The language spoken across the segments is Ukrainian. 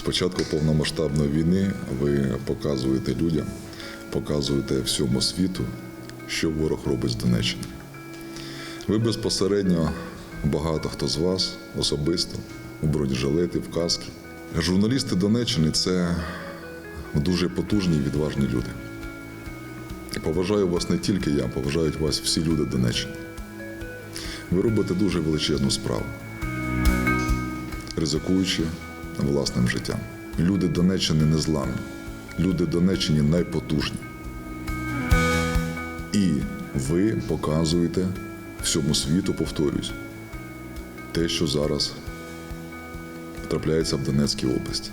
початку повномасштабної війни ви показуєте людям, показуєте всьому світу, що ворог робить з Донеччини. Ви безпосередньо, багато хто з вас особисто у бронежилети, в каски. Журналісти Донеччини це дуже потужні і відважні люди. Поважаю вас не тільки я, поважають вас всі люди Донеччини. Ви робите дуже величезну справу, ризикуючи власним життям. Люди Донеччини незламні, люди Донеччини найпотужні. І ви показуєте всьому світу, повторюсь, те, що зараз трапляється в Донецькій області.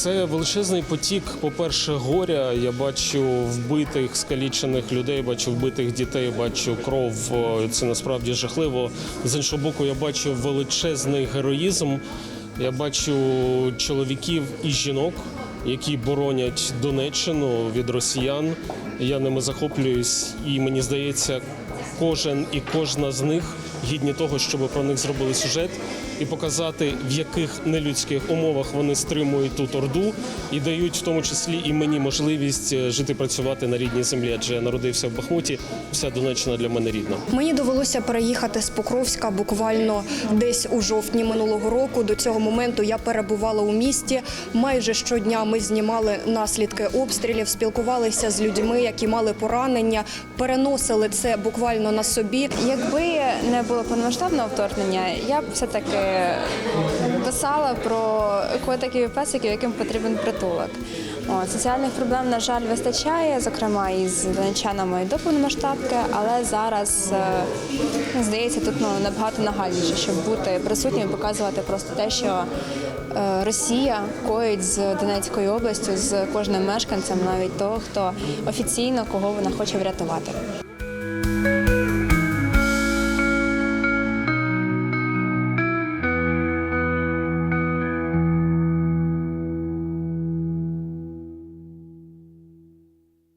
Це величезний потік, по-перше, горя. Я бачу вбитих, скалічених людей, бачу вбитих дітей, бачу кров. Це насправді жахливо. З іншого боку, я бачу величезний героїзм. Я бачу чоловіків і жінок, які боронять Донеччину від росіян. Я ними захоплююсь, і мені здається, кожен і кожна з них гідні того, щоб про них зробили сюжет і показати, в яких нелюдських умовах вони стримують тут орду і дають в тому числі і мені можливість е, жити працювати на рідній землі. Адже я народився в Бахмуті. Вся Донеччина для мене рідна. Мені довелося переїхати з Покровська буквально десь у жовтні минулого року. До цього моменту я перебувала у місті. Майже щодня ми знімали наслідки обстрілів, спілкувалися з людьми, які мали поранення, переносили це буквально на собі. Якби не було повномасштабного вторгнення, я б все-таки писала про котиків і песиків, яким потрібен притулок. От, соціальних проблем, на жаль, вистачає, зокрема і з донечанами до повномасштабки, але зараз е, здається тут ну, набагато нагальніше, щоб бути присутнім і показувати просто те, що е, Росія коїть з Донецькою областю, з кожним мешканцем, навіть того, хто офіційно кого вона хоче врятувати.